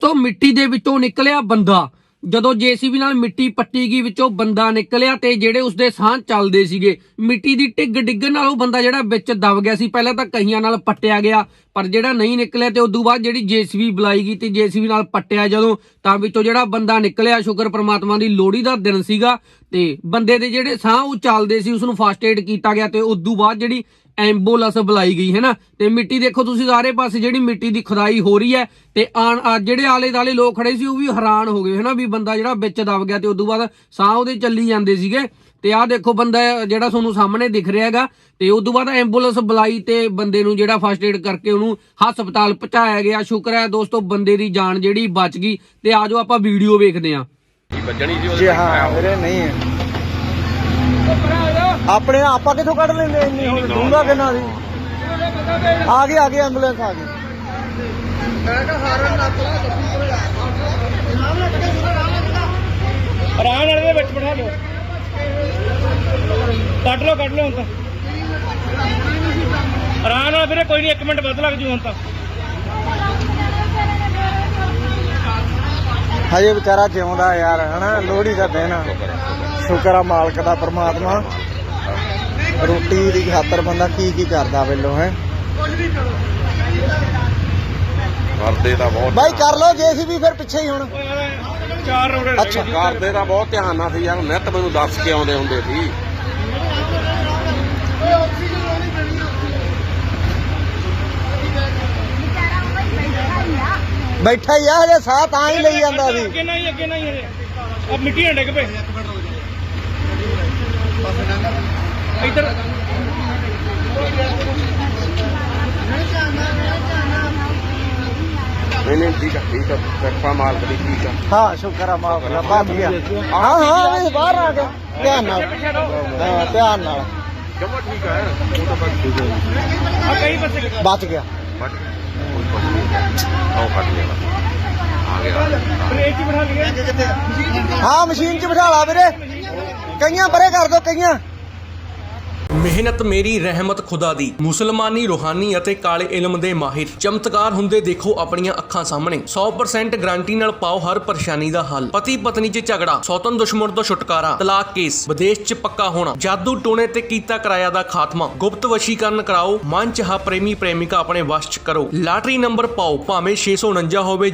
ਤੋਂ ਮਿੱਟੀ ਦੇ ਵਿੱਚੋਂ ਨਿਕਲਿਆ ਬੰਦਾ। ਜਦੋਂ ਜੀਸੀਬੀ ਨਾਲ ਮਿੱਟੀ ਪੱਟੀ ਗਈ, ਵਿੱਚੋਂ ਬੰਦਾ ਨਿਕਲਿਆ ਤੇ ਜਿਹੜੇ ਉਸਦੇ ਸਾਹ ਚੱਲਦੇ ਸੀਗੇ, ਮਿੱਟੀ ਦੀ ਟਿੱਗ ਡਿੱਗਣ ਨਾਲ ਉਹ ਬੰਦਾ ਜਿਹੜਾ ਵਿੱਚ ਦਬ ਗਿਆ ਸੀ, ਪਹਿਲਾਂ ਤਾਂ ਕਹੀਆਂ ਨਾਲ ਪੱਟਿਆ ਗਿਆ, ਪਰ ਜਿਹੜਾ ਨਹੀਂ ਨਿਕਲਿਆ ਤੇ ਉਦੋਂ ਬਾਅਦ ਜਿਹੜੀ ਜੀਸੀਬੀ ਬੁਲਾਈ ਗਈ ਤੇ ਜੀਸੀਬੀ ਨਾਲ ਪੱਟਿਆ ਜਦੋਂ, ਤਾਂ ਵਿੱਚੋਂ ਜਿਹੜਾ ਬੰਦਾ ਨਿਕਲਿਆ, ਸ਼ੁਕਰ ਪ੍ਰਮਾਤਮਾ ਦੀ ਲੋਹੜੀ ਦਾ ਦਿਨ ਸੀਗਾ ਤੇ ਬੰਦੇ ਦੇ ਜਿਹੜੇ ਸਾਹ ਉਹ ਚੱਲਦੇ ਸੀ ਉਸ ਨੂੰ ਫਸਟ ਏਡ ਕੀਤਾ ਗਿਆ ਤੇ ਉਦੋਂ ਬਾਅਦ ਜਿਹੜੀ ਐਂਬੂਲੈਂਸ ਬੁਲਾਈ ਗਈ ਹੈ ਨਾ? ਤੇ ਮਿੱਟੀ ਦੇਖੋ ਤੁਸੀਂ ਸਾਰੇ ਪਾਸੇ ਜਿਹੜੀ ਮਿੱਟੀ ਦੀ ਖੁਦਾਈ ਹੋ ਰਹੀ ਹੈ ਤੇ ਆਣ ਆ ਜਿਹੜੇ ਆਲੇ ਦਾਲੇ ਲੋਕ ਖੜੇ ਸੀ ਉਹ ਵੀ ਹੈਰਾਨ ਹੋ ਗਏ ਹੈ ਨਾ? ਵੀ ਬੰਦਾ ਜਿਹੜਾ ਵਿੱਚ ਦਬ ਗਿਆ ਤੇ ਉਦੋਂ ਬਾਅਦ ਸਾਹ ਉਹਦੇ ਚੱਲੀ ਜਾਂਦੇ ਸੀਗੇ। ਤੇ ਆਹ ਦੇਖੋ ਬੰਦਾ ਜਿਹੜਾ ਤੁਹਾਨੂੰ ਸਾਹਮਣੇ ਦਿਖ ਰਿਹਾ ਹੈਗਾ ਤੇ ਉਦੋਂ ਬਾਅਦ ਐਂਬੂਲੈਂਸ ਬੁਲਾਈ ਤੇ ਬੰਦੇ ਨੂੰ ਜਿਹੜਾ ਫਸਟ ਏਡ ਕਰਕੇ ਉਹਨੂੰ ਹਸਪਤਾਲ ਪਹੁੰਚਾਇਆ ਗਿਆ। ਸ਼ੁਕਰ ਹੈ ਦੋਸਤੋ ਬੰਦੇ ਦੀ ਜਾਨ ਜਿਹੜੀ ਬਚ ਗਈ। ਤੇ ਆਜੋ ਆਪਾਂ ਵੀਡੀਓ ਵੇਖਦੇ ਸੀ ਜੀ ਹਾਂ ਵੀਰੇ ਨਹੀਂ ਹੈ। ਆਪਣੇ ਆਪਾਂ ਕਿੱਥੋਂ ਕੱਢ ਲੈਂਦੇ ਇੰਨੀ ਹੁਣ? ਡੂੰਗਾ ਕਿੰਨਾ ਸੀ? ਆ ਗਈ ਆ ਗਈ ਐਂਬੂਲੈਂਸ ਆ ਗਈ। ਆਰਾਮ ਨਾਲ ਇਹਦੇ ਵਿੱਚ ਬਿਠਾ ਲਓ ਕੱਢ ਲਓ ਕੱਢ ਲਓ ਹੁਣ ਤਾਂ। ਆਰਾਮ ਨਾਲ ਵੀਰੇ ਕੋਈ ਨਹੀਂ 1 ਮਿੰਟ ਵੱਧ ਲੱਗ ਜੂ ਹੁਣ ਤਾਂ। ਹਜੇ ਵਿਚਾਰਾ ਜਿਉਂਦਾ ਯਾਰ ਹਨਾ? ਲੋਹੜੀ ਦਾ ਦਿਨ ਸ਼ੁਕਰ ਆ ਮਾਲਕ ਦਾ ਪ੍ਰਮਾਤਮਾ। ਰੋਟੀ ਦੀ ਖਾਤਰ ਬੰਦਾ ਕੀ ਕੀ ਕਰਦਾ ਵੇਲੋ ਹੈ ਕਰਦੇ ਤਾਂ ਬਹੁਤ ਬਾਈ ਕਰ ਲੋ ਜੇਸੀਬੀ ਫਿਰ ਪਿੱਛੇ ਹੀ ਹੁਣ। ਚਾਰ ਰੋੜੇ ਅੱਛਾ। ਕਰਦੇ ਤਾਂ ਬਹੁਤ ਧਿਆਨ ਨਾਲ ਸੀ ਯਾਰ ਨਿੱਤ ਮੈਨੂੰ ਦੱਸ ਕੇ ਆਉਂਦੇ ਹੁੰਦੇ ਸੀ। ਬੈਠਾ ਹੀ ਆ ਹਜੇ ਸਾਹ ਤਾਂ ਹੀ ਲਈ ਜਾਂਦਾ ਸੀ। ਅੱਗੇ ਨਾ ਹੀ ਅੱਗੇ ਨਾ ਹੀ ਹਜੇ। ਆ ਮਿੱਟੀ ਨਾ ਡਿੱਗ ਪਏ। ਇੱਧਰ। ਨਹੀਂ ਨਹੀਂ ਠੀਕ ਆ ਠੀਕ ਆ। ਕਿਰਪਾ ਮਾਲਕ ਦੀ ਠੀਕ ਆ। ਹਾਂ ਸ਼ੁਕਰ ਆ ਮਾਫ ਲਾ ਬਚ ਗਿਆ। ਹਾਂ ਹਾਂ ਇਹ ਬਾਹਰ ਆ ਗਿਆ ਧਿਆਨ ਨਾਲ। ਹਾਂ ਧਿਆਨ ਨਾਲ। ਜਮਾ ਠੀਕ ਆ ਉਹ ਤਾਂ ਬਸ ਠੀਕ ਹੈ ਆ ਕਈ ਪਾਸੇ ਬਚ ਗਿਆ। ਬਟ ਕੋਈ ਕੁਛ ਨਹੀਂ। ਆਓ ਕੱਟ ਲਿਆ। ਆ ਗਿਆ। ਬ੍ਰੇਕ ਹੀ ਬਿਠਾ ਲਈਏ। ਹਾਂ ਮਸ਼ੀਨ 'ਚ ਬਿਠਾ ਲਾ ਵੀਰੇ। ਕਈਆਂ ਪਰੇ ਕਰ ਦੋ ਕਈਆਂ। ਮਿਹਨਤ ਮੇਰੀ, ਰਹਿਮਤ ਖੁਦਾ ਦੀ। ਮੁਸਲਮਾਨੀ ਰੂਹਾਨੀ ਅਤੇ ਕਾਲੇ ਇਲਮ ਦੇ ਮਾਹਿਰ। ਚਮਤਕਾਰ ਹੁੰਦੇ ਦੇਖੋ ਆਪਣੀਆਂ ਅੱਖਾਂ ਸਾਹਮਣੇ। 100% ਗਾਰੰਟੀ ਨਾਲ ਪਾਓ ਹਰ ਪਰੇਸ਼ਾਨੀ ਦਾ ਹੱਲ। ਪਤੀ ਪਤਨੀ 'ਚ ਝਗੜਾ, ਸੌਤਨ ਦੁਸ਼ਮਣ ਤੋਂ ਛੁਟਕਾਰਾ, ਤਲਾਕ ਕੇਸ, ਵਿਦੇਸ਼ 'ਚ ਪੱਕਾ ਹੋਣਾ, ਜਾਦੂ ਟੋਣੇ ਤੇ ਕੀਤਾ ਕਿਰਾਇਆ ਦਾ ਖਾਤਮਾ। ਗੁਪਤ ਵਸ਼ੀਕਰਨ ਕਰਾਓ, ਮਨ ਚਾਹ ਪ੍ਰੇਮੀ ਪ੍ਰੇਮਿਕਾ ਆਪਣੇ ਵਸ਼ 'ਚ ਕਰੋ। ਲਾਟਰੀ ਨੰਬਰ ਪਾਓ, ਭਾਵੇਂ 649 ਹੋਵੇ